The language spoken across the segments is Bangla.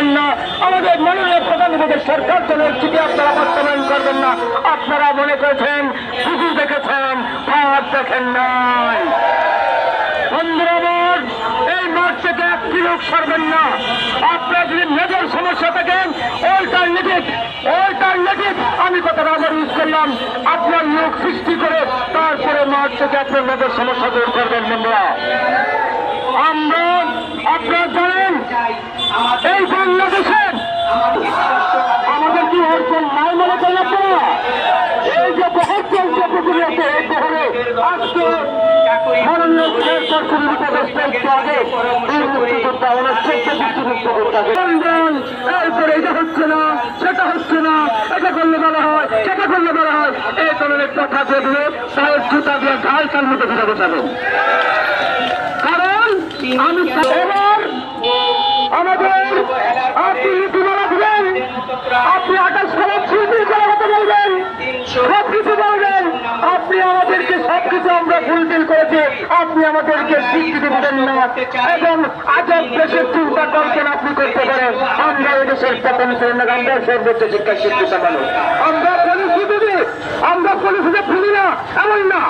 করবেন না। আমাদের মাননীয় প্রধানমন্ত্রী সরকার দলের চিঠি আপনারা বাস্তবায়ন করবেন না। আপনারা মনে করেছেন, শুধু দেখেছেন ভাত দেখেন নাই। বন্ধুরা এই মাঠ থেকে একটি লোক সরবেন না। আপনার যদি মেজর সমস্যা থাকেন অল্টারনেটিভ অল্টারনেটিভ আমি কথাটা আবার ইউজ করলাম। আপনার লোক সৃষ্টি করে তারপরে মাঠ থেকে আপনার মেজর সমস্যা দূর করবেন, বন্ধুরা। আমরা, আপনারা জানেন এই বাংলাদেশের আমাদের কি হরচল নাই মনে আপনারা? এই যে বহর চলছে পৃথিবীতে এই বহরে আজকে এরপরে এটা হচ্ছে না সেটা হচ্ছে না এটা করলে বলা হয় সেটা করলে বলা হয়। এই ধরনের কথা দেখলে পায়ের জুতা দিয়ে ঘাল কাল মতো ঘুরে বসাবেন কারণ আমি আমাদেরকে সব কিছু আমরা ফুলফিল করেছি। আপনি আমাদেরকে স্বীকৃতি দেবেন না এবং আজব দেশের চিন্তা কল্পনা আপনি করতে পারেন। আমরা এই দেশের পতন করি না, আমরা সর্বোচ্চ শিক্ষা শিক্ষিত মানুষ আমরা পরিস্থিতি আমরা পরিস্থিতি ভুলি না, এমন না।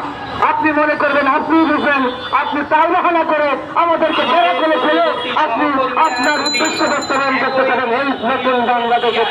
আপনি মনে করবেন, আপনি বুঝবেন, আপনি তাল বাহানা করে আমাদেরকে বড় করে ফেলে আপনি আপনার উদ্দেশ্য বাস্তবায়ন করতে পারেন। এই নতুন বাংলাদেশে।